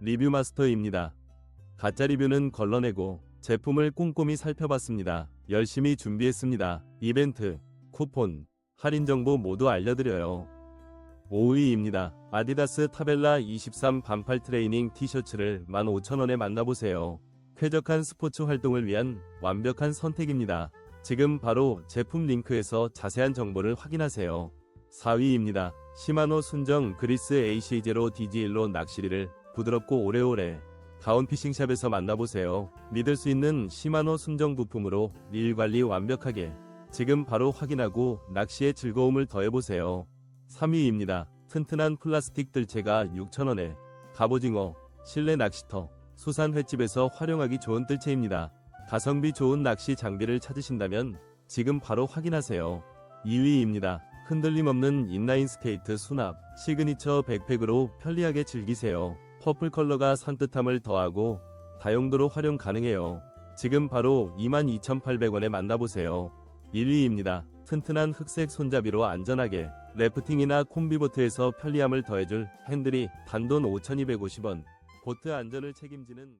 리뷰 마스터입니다. 가짜 리뷰는 걸러내고 제품을 꼼꼼히 살펴봤습니다. 열심히 준비했습니다. 이벤트, 쿠폰, 할인 정보 모두 알려드려요. 5위입니다. 아디다스 타벨라 23 반팔 트레이닝 티셔츠를 15,000원에 만나보세요. 쾌적한 스포츠 활동을 위한 완벽한 선택입니다. 지금 바로 제품 링크에서 자세한 정보를 확인하세요. 4위입니다. 시마노 순정 그리스 AC0 DG1로 낚시리를 부드럽고 오래오래 가온 피싱샵에서 만나보세요. 믿을 수 있는 시마노 순정 부품으로 릴 관리 완벽하게 지금 바로 확인하고 낚시의 즐거움을 더해보세요. 3위입니다. 튼튼한 플라스틱 뜰채가 6,000원에 갑오징어, 실내 낚시터, 수산 횟집에서 활용하기 좋은 뜰채입니다. 가성비 좋은 낚시 장비를 찾으신다면 지금 바로 확인하세요. 2위입니다. 흔들림 없는 인라인 스케이트 수납, 시그니처 백팩으로 편리하게 즐기세요. 퍼플 컬러가 산뜻함을 더하고 다용도로 활용 가능해요. 지금 바로 22,800원에 만나보세요. 1위입니다. 튼튼한 흑색 손잡이로 안전하게 래프팅이나 콤비보트에서 편리함을 더해줄 핸들이 단돈 5,250원. 보트 안전을 책임지는